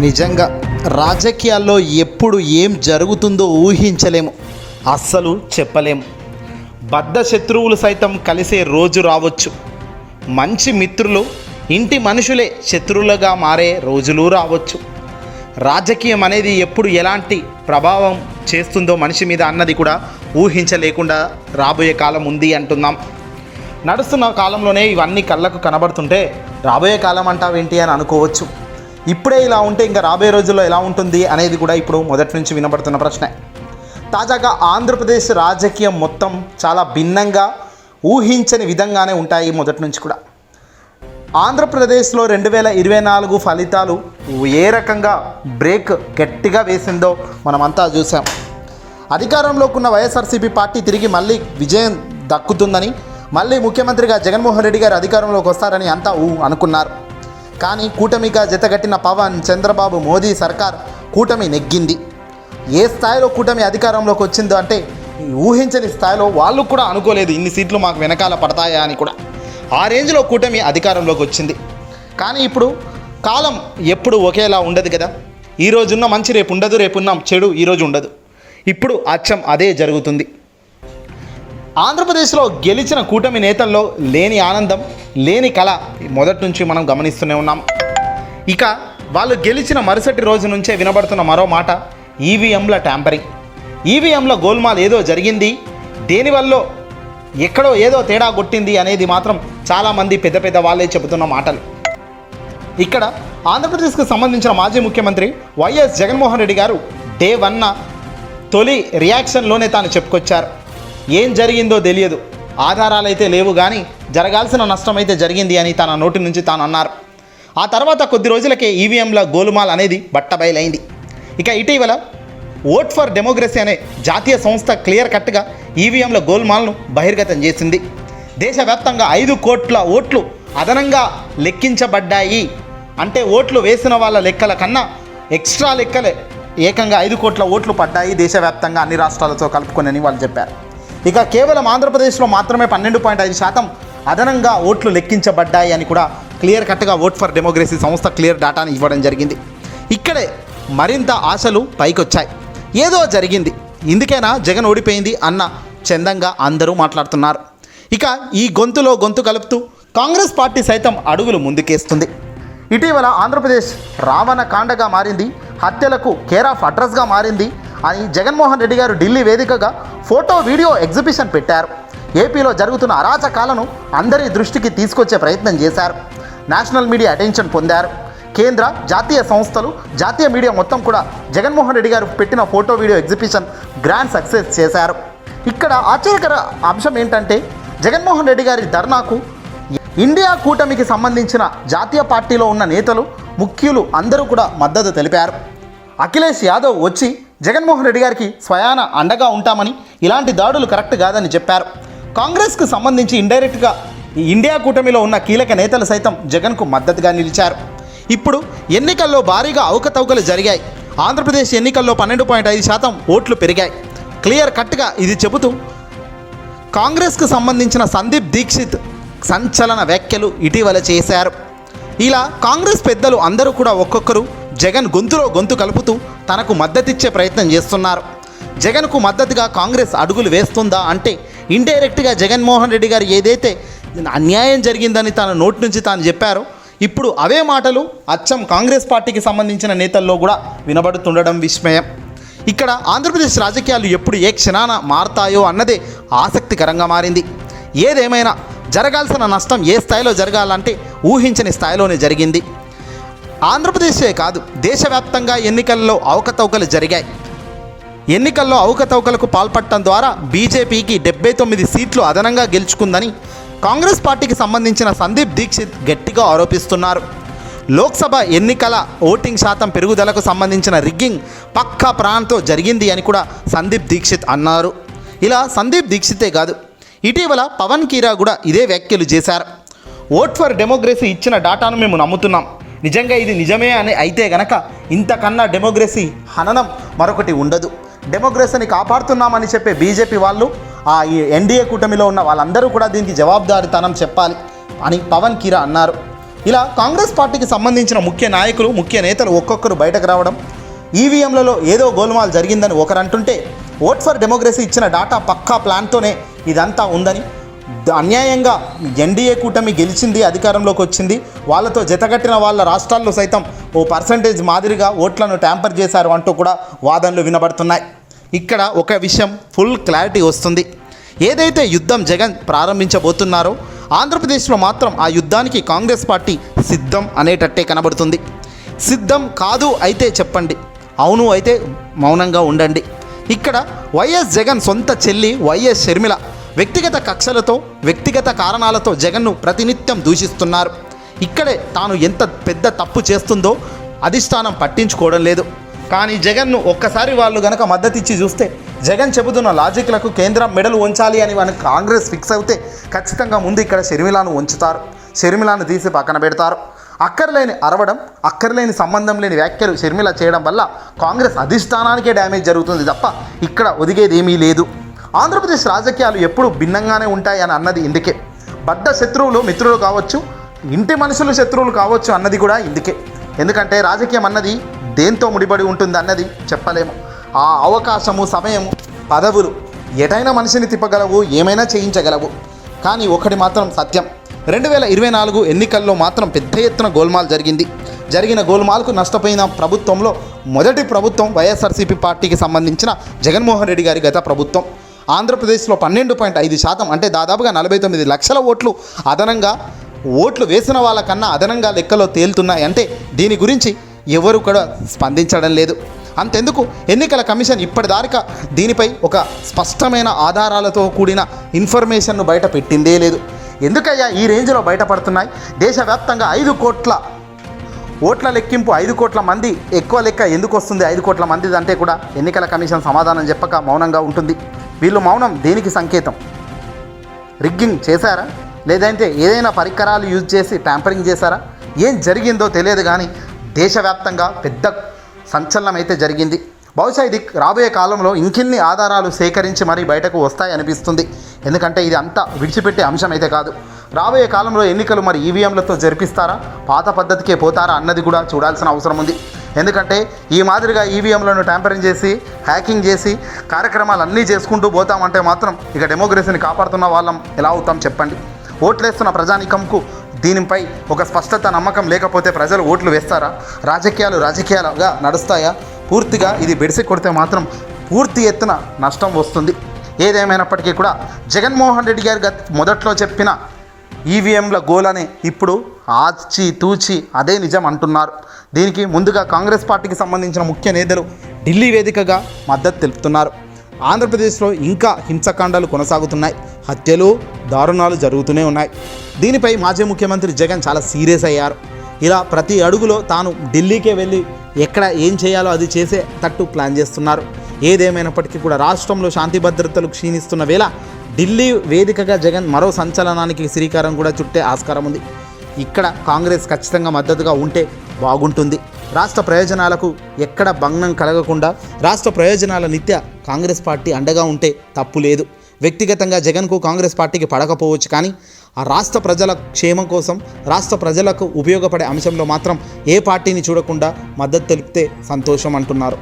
నిజంగా రాజకీయాల్లో ఎప్పుడు ఏం జరుగుతుందో ఊహించలేము అస్సలు చెప్పలేము. బద్ధ శత్రువులు సైతం కలిసే రోజు రావచ్చు. మంచి మిత్రులు ఇంటి మనుషులే శత్రువులుగా మారే రోజులు రావచ్చు. రాజకీయం అనేది ఎప్పుడు ఎలాంటి ప్రభావం చేస్తుందో మనిషి మీద అన్నది కూడా ఊహించలేకుండా రాబోయే కాలం ఉంది అంటున్నాం. నడుస్తున్న కాలంలోనే ఇవన్నీ కళ్ళకు కనబడుతుంటే రాబోయే కాలం అంటావేంటి అని అనుకోవచ్చు. ఇప్పుడే ఇలా ఉంటే ఇంకా రాబోయే రోజుల్లో ఎలా ఉంటుంది అనేది కూడా ఇప్పుడు మొదటి నుంచి వినబడుతున్న ప్రశ్నే. తాజాగా ఆంధ్రప్రదేశ్ రాజకీయం మొత్తం చాలా భిన్నంగా ఊహించని విధంగానే ఉంటాయి మొదటి నుంచి కూడా. ఆంధ్రప్రదేశ్లో రెండు వేల ఇరవై నాలుగు ఫలితాలు ఏ రకంగా బ్రేక్ గట్టిగా వేసిందో మనమంతా చూసాం. అధికారంలోకి ఉన్న వైఎస్ఆర్సీపీ పార్టీ తిరిగి మళ్ళీ విజయం దక్కుతుందని మళ్ళీ ముఖ్యమంత్రిగా జగన్మోహన్ రెడ్డి గారు అధికారంలోకి వస్తారని అంతా ఊ అనుకున్నారు. కానీ కూటమిగా జతగట్టిన పవన్ చంద్రబాబు మోదీ సర్కార్ కూటమి నెగ్గింది. ఏ స్థాయిలో కూటమి అధికారంలోకి వచ్చిందో అంటే ఊహించని స్థాయిలో వాళ్ళు కూడా అనుకోలేదు ఇన్ని సీట్లు మాకు వెనకాల పడతాయా అని కూడా. ఆ రేంజ్లో కూటమి అధికారంలోకి వచ్చింది. కానీ ఇప్పుడు కాలం ఎప్పుడు ఒకేలా ఉండదు కదా. ఈ రోజున్న మంచి రేపు ఉండదు రేపున్నాం చెడు ఈరోజు ఉండదు. ఇప్పుడు అచ్చం అదే జరుగుతుంది. ఆంధ్రప్రదేశ్లో గెలిచిన కూటమి నేతల్లో లేని ఆనందం లేని కళ మొదటి నుంచి మనం గమనిస్తూనే ఉన్నాం. ఇక వాళ్ళు గెలిచిన మరుసటి రోజు నుంచే వినబడుతున్న మరో మాట ఈవీఎంల ట్యాంపరింగ్. ఈవీఎంల గోల్మాల్ ఏదో జరిగింది దేనివల్ల ఎక్కడో ఏదో తేడా కొట్టింది అనేది మాత్రం చాలామంది పెద్ద పెద్ద వాళ్ళే చెబుతున్న మాటలు. ఇక్కడ ఆంధ్రప్రదేశ్కు సంబంధించిన మాజీ ముఖ్యమంత్రి వైఎస్ జగన్మోహన్ రెడ్డి గారు డే వన్న తొలి రియాక్షన్లోనే తాను చెప్పుకొచ్చారు. ఏం జరిగిందో తెలియదు. ఆధారాలైతే లేవు కానీ జరగాల్సిన నష్టం అయితే జరిగింది అని తన నోటి నుంచి తాను అన్నారు. ఆ తర్వాత కొద్ది రోజులకే ఈవీఎంల గోలుమాల్ అనేది బట్టబయలైంది. ఇక ఇటీవల ఓట్ ఫర్ డెమోక్రసీ అనే జాతీయ సంస్థ క్లియర్ కట్గా ఈవీఎంల గోల్మాల్ను బహిర్గతం చేసింది. దేశవ్యాప్తంగా ఐదు కోట్ల ఓట్లు అదనంగా లెక్కించబడ్డాయి. అంటే ఓట్లు వేసిన వాళ్ళ లెక్కల కన్నా ఎక్స్ట్రా లెక్కలే ఏకంగా ఐదు కోట్ల ఓట్లు పడ్డాయి దేశవ్యాప్తంగా అన్ని రాష్ట్రాలతో కలుపుకొని వాళ్ళు చెప్పారు. ఇక కేవలం ఆంధ్రప్రదేశ్లో మాత్రమే పన్నెండు పాయింట్ ఐదు శాతం అదనంగా ఓట్లు లెక్కించబడ్డాయి అని కూడా క్లియర్ కట్గా ఓట్ ఫర్ డెమోక్రసీ సంస్థ క్లియర్ డేటాని ఇవ్వడం జరిగింది. ఇక్కడే మరింత ఆశలు పైకొచ్చాయి. ఏదో జరిగింది. ఇందుకేనా జగన్ ఓడిపోయింది అన్న చందంగా అందరూ మాట్లాడుతున్నారు. ఇక ఈ గొంతులో గొంతు కలుపుతూ కాంగ్రెస్ పార్టీ సైతం అడుగులు ముందుకేస్తుంది. ఇటీవల ఆంధ్రప్రదేశ్ రావణ కాండగా మారింది. హత్యలకు కేర్ ఆఫ్ అడ్రస్గా మారింది. అని జగన్మోహన్ రెడ్డి గారు ఢిల్లీ వేదికగా ఫోటో వీడియో ఎగ్జిబిషన్ పెట్టారు. ఏపీలో జరుగుతున్న అరాచకాలను అందరి దృష్టికి తీసుకొచ్చే ప్రయత్నం చేశారు. నేషనల్ మీడియా అటెన్షన్ పొందారు. కేంద్ర జాతీయ సంస్థలు జాతీయ మీడియా మొత్తం కూడా జగన్మోహన్ రెడ్డి గారు పెట్టిన photo video exhibition grand success చేశారు. ఇక్కడ ఆశ్చర్యకర అంశం ఏంటంటే జగన్మోహన్ రెడ్డి గారి ధర్నాకు ఇండియా కూటమికి సంబంధించిన జాతీయ పార్టీలో ఉన్న నేతలు ముఖ్యులు అందరూ కూడా మద్దతు తెలిపారు. అఖిలేష్ యాదవ్ వచ్చి జగన్మోహన్ రెడ్డి గారికి స్వయాన అండగా ఉంటామని ఇలాంటి దాడులు కరెక్ట్ కాదని చెప్పారు. కాంగ్రెస్కు సంబంధించి ఇండైరెక్ట్గా ఈ ఇండియా కూటమిలో ఉన్న కీలక నేతలు సైతం జగన్కు మద్దతుగా నిలిచారు. ఇప్పుడు ఎన్నికల్లో భారీగా అవకతవకలు జరిగాయి. ఆంధ్రప్రదేశ్ ఎన్నికల్లో పన్నెండు పాయింట్ ఐదు శాతం ఓట్లు పెరిగాయి. క్లియర్ కట్గా ఇది చెబుతూ కాంగ్రెస్కు సంబంధించిన సందీప్ దీక్షిత్ సంచలన వ్యాఖ్యలు ఇటీవల చేశారు. ఇలా కాంగ్రెస్ పెద్దలు అందరూ కూడా ఒక్కొక్కరు జగన్ గొంతులో గొంతు కలుపుతూ తనకు మద్దతిచ్చే ప్రయత్నం చేస్తున్నారు. జగన్కు మద్దతుగా కాంగ్రెస్ అడుగులు వేస్తుందా అంటే ఇండైరెక్ట్గా జగన్మోహన్ రెడ్డి గారు ఏదైతే అన్యాయం జరిగిందని తన నోటి నుంచి తాను చెప్పారో ఇప్పుడు అవే మాటలు అచ్చం కాంగ్రెస్ పార్టీకి సంబంధించిన నేతల్లో కూడా వినబడుతుండడం విస్మయం. ఇక్కడ ఆంధ్రప్రదేశ్ రాజకీయాలు ఎప్పుడు ఏ క్షణాన మారతాయో అన్నదే ఆసక్తికరంగా మారింది. ఏదేమైనా జరగాల్సిన నష్టం ఏ స్థాయిలో జరగాలంటే ఊహించని స్థాయిలోనే జరిగింది. ఆంధ్రప్రదేశే కాదు దేశవ్యాప్తంగా ఎన్నికల్లో అవకతవకలు జరిగాయి. ఎన్నికల్లో అవకతవకలకు పాల్పడటం ద్వారా బీజేపీకి డెబ్బై తొమ్మిది సీట్లు అదనంగా గెలుచుకుందని కాంగ్రెస్ పార్టీకి సంబంధించిన సందీప్ దీక్షిత్ గట్టిగా ఆరోపిస్తున్నారు. లోక్సభ ఎన్నికల ఓటింగ్ శాతం పెరుగుదలకు సంబంధించిన రిగ్గింగ్ పక్కా ప్రాణంతో జరిగింది అని కూడా సందీప్ దీక్షిత్ అన్నారు. ఇలా సందీప్ దీక్షితే కాదు ఇటీవల పవన్ కీరా కూడా ఇదే వ్యాఖ్యలు చేశారు. ఓట్ ఫర్ డెమోక్రసీ ఇచ్చిన డాటాను మేము నమ్ముతున్నాం. నిజంగా ఇది నిజమే అని అయితే గనక ఇంతకన్నా డెమోక్రసీ హననం మరొకటి ఉండదు. డెమోక్రసీని కాపాడుతున్నామని చెప్పే బీజేపీ వాళ్ళు ఆ ఈ ఎన్డీఏ కూటమిలో ఉన్న వాళ్ళందరూ కూడా దీనికి జవాబుదారితనం చెప్పాలి అని పవన్ కీరా అన్నారు. ఇలా కాంగ్రెస్ పార్టీకి సంబంధించిన ముఖ్య నాయకులు ముఖ్య నేతలు ఒక్కొక్కరు బయటకు రావడం ఈవీఎంలలో ఏదో గోల్మాల్ జరిగిందని ఒకరు అంటుంటే ఓట్ ఫర్ డెమోక్రసీ ఇచ్చిన డాటా పక్కా ప్లాన్తోనే ఇదంతా ఉందని అన్యాయంగా ఎన్డీఏ కూటమి గెలిచింది అధికారంలోకి వచ్చింది. వాళ్ళతో జతగట్టిన వాళ్ళ రాష్ట్రాల్లో సైతం ఓ పర్సంటేజ్ మాదిరిగా ఓట్లను ట్యాంపర్ చేశారు అంటూ కూడా వాదనలు వినబడుతున్నాయి. ఇక్కడ ఒక విషయం ఫుల్ క్లారిటీ వస్తుంది. ఏదైతే యుద్ధం జగన్ ప్రారంభించబోతున్నారో ఆంధ్రప్రదేశ్లో మాత్రం ఆ యుద్ధానికి కాంగ్రెస్ పార్టీ సిద్ధం అనేటట్టే కనబడుతుంది. సిద్ధం కాదు అయితే చెప్పండి. అవును అయితే మౌనంగా ఉండండి. ఇక్కడ వైఎస్ జగన్ సొంత చెల్లి వైఎస్ షర్మిల వ్యక్తిగత కక్షలతో వ్యక్తిగత కారణాలతో జగన్ను ప్రతినిత్యం దూషిస్తున్నారు. ఇక్కడే తాను ఎంత పెద్ద తప్పు చేస్తుందో అధిష్టానం పట్టించుకోవడం లేదు. కానీ జగన్ను ఒక్కసారి వాళ్ళు గనక మద్దతిచ్చి చూస్తే జగన్ చెబుతున్న లాజిక్లకు కేంద్రం మెడలు ఉంచాలి అని మనకు కాంగ్రెస్ ఫిక్స్ అయితే ఖచ్చితంగా ముందు ఇక్కడ షర్మిలాను ఉంచుతారు షర్మిలాను తీసి పక్కన పెడతారు. అక్కర్లేని అరవడం అక్కర్లేని సంబంధం లేని వ్యాఖ్యలు షర్మిల చేయడం వల్ల కాంగ్రెస్ అధిష్టానానికే డ్యామేజ్ జరుగుతుంది తప్ప ఇక్కడ ఒదిగేది ఏమీ లేదు. ఆంధ్రప్రదేశ్ రాజకీయాలు ఎప్పుడు భిన్నంగానే ఉంటాయి అని అన్నది ఇందుకే. బద్ద శత్రువులు మిత్రులు కావచ్చు ఇంటి మనుషులు శత్రువులు కావచ్చు అన్నది కూడా ఇందుకే. ఎందుకంటే రాజకీయం అన్నది దేంతో ముడిపడి ఉంటుంది అన్నది చెప్పలేము. ఆ అవకాశము సమయము పదవులు ఎటైనా మనిషిని తిప్పగలవు ఏమైనా చేయించగలవు. కానీ ఒకటి మాత్రం సత్యం. రెండు వేల ఇరవై నాలుగు ఎన్నికల్లో మాత్రం పెద్ద ఎత్తున గోల్మాల్ జరిగింది. జరిగిన గోల్మాల్కు నష్టపోయిన ప్రభుత్వంలో మొదటి ప్రభుత్వం వైఎస్ఆర్సీపీ పార్టీకి సంబంధించిన జగన్మోహన్ రెడ్డి గారి గత ప్రభుత్వం. ఆంధ్రప్రదేశ్లో పన్నెండు పాయింట్ ఐదు శాతం అంటే దాదాపుగా నలభై తొమ్మిది లక్షల ఓట్లు అదనంగా ఓట్లు వేసిన వాళ్ళకన్నా అదనంగా లెక్కలో తేలుతున్నాయి. అంటే దీని గురించి ఎవరు కూడా స్పందించడం లేదు. అంతెందుకు? ఎన్నికల కమిషన్ ఇప్పటిదాకా దీనిపై ఒక స్పష్టమైన ఆధారాలతో కూడిన ఇన్ఫర్మేషన్ను బయట పెట్టిందే లేదు. ఎందుకయ్యా ఈ రేంజ్లో బయటపడుతున్నాయి? దేశవ్యాప్తంగా ఐదు కోట్ల ఓట్ల లెక్కింపు ఐదు కోట్ల మంది ఎక్కువ లెక్క ఎందుకు వస్తుంది? ఐదు కోట్ల మంది అంటే కూడా ఎన్నికల కమిషన్ సమాధానం చెప్పక మౌనంగా ఉంటుంది. వీళ్ళు మౌనం దేనికి సంకేతం? రిగ్గింగ్ చేశారా? లేదంటే ఏదైనా పరికరాలు యూజ్ చేసి ట్యాంపరింగ్ చేశారా? ఏం జరిగిందో తెలియదు కానీ దేశవ్యాప్తంగా పెద్ద సంచలనం అయితే జరిగింది. బహుశా ఇది రాబోయే కాలంలో ఇంకిన్ని ఆధారాలు సేకరించి మరీ బయటకు వస్తాయనిపిస్తుంది ఎందుకంటే ఇది అంతా విడిచిపెట్టే అంశం అయితే కాదు. రాబోయే కాలంలో ఎన్నికలు మరి ఈవీఎంలతో జరిపిస్తారా? పాత పద్ధతికే పోతారా అన్నది కూడా చూడాల్సిన అవసరం ఉంది. ఎందుకంటే ఈ మాదిరిగా ఈవీఎంలను ట్యాంపరింగ్ చేసి హ్యాకింగ్ చేసి కార్యక్రమాలు అన్నీ చేసుకుంటూ పోతామంటే మాత్రం ఇక డెమోక్రసీని కాపాడుతున్న వాళ్ళం ఎలా అవుతాం చెప్పండి. ఓట్లేస్తున్న ప్రజానికంకు దీనిపై ఒక స్పష్టత నమ్మకం లేకపోతే ప్రజలు ఓట్లు వేస్తారా? రాజకీయాలు రాజకీయాలుగా నడుస్తాయా? పూర్తిగా ఇది బెడిసి కొడితే మాత్రం పూర్తి ఎత్తున నష్టం వస్తుంది. ఏదేమైనప్పటికీ కూడా జగన్మోహన్ రెడ్డి గారు గత మొదట్లో చెప్పిన ఈవీఎంల గోల్ అనే ఇప్పుడు ఆచి తూచి అదే నిజం అంటున్నారు. దీనికి ముందుగా కాంగ్రెస్ పార్టీకి సంబంధించిన ముఖ్య నేతలు ఢిల్లీ వేదికగా మద్దతు తెలుపుతున్నారు. ఆంధ్రప్రదేశ్లో ఇంకా హింసకాండాలు కొనసాగుతున్నాయి. హత్యలు దారుణాలు జరుగుతూనే ఉన్నాయి. దీనిపై మాజీ ముఖ్యమంత్రి జగన్ చాలా సీరియస్ అయ్యారు. ఇలా ప్రతి అడుగులో తాను ఢిల్లీకే వెళ్ళి ఎక్కడ ఏం చేయాలో అది చేసే తట్టు ప్లాన్ చేస్తున్నారు. ఏదేమైనప్పటికీ కూడా రాష్ట్రంలో శాంతి భద్రతలు క్షీణిస్తున్న వేళ ఢిల్లీ వేదికగా జగన్ మరో సంచలనానికి శ్రీకారం కూడా చుట్టే ఆస్కారం ఉంది. ఇక్కడ కాంగ్రెస్ ఖచ్చితంగా మద్దతుగా ఉంటే బాగుంటుంది. రాష్ట్ర ప్రయోజనాలకు ఎక్కడ భంగం కలగకుండా రాష్ట్ర ప్రయోజనాల నిత్య కాంగ్రెస్ పార్టీ అండగా ఉంటే తప్పు లేదు. వ్యక్తిగతంగా జగన్కు కాంగ్రెస్ పార్టీకి పడకపోవచ్చు కానీ ఆ రాష్ట్ర ప్రజల క్షేమం కోసం రాష్ట్ర ప్రజలకు ఉపయోగపడే అంశంలో మాత్రం ఏ పార్టీని చూడకుండా మద్దతు తెలిపితే సంతోషం అంటున్నారు.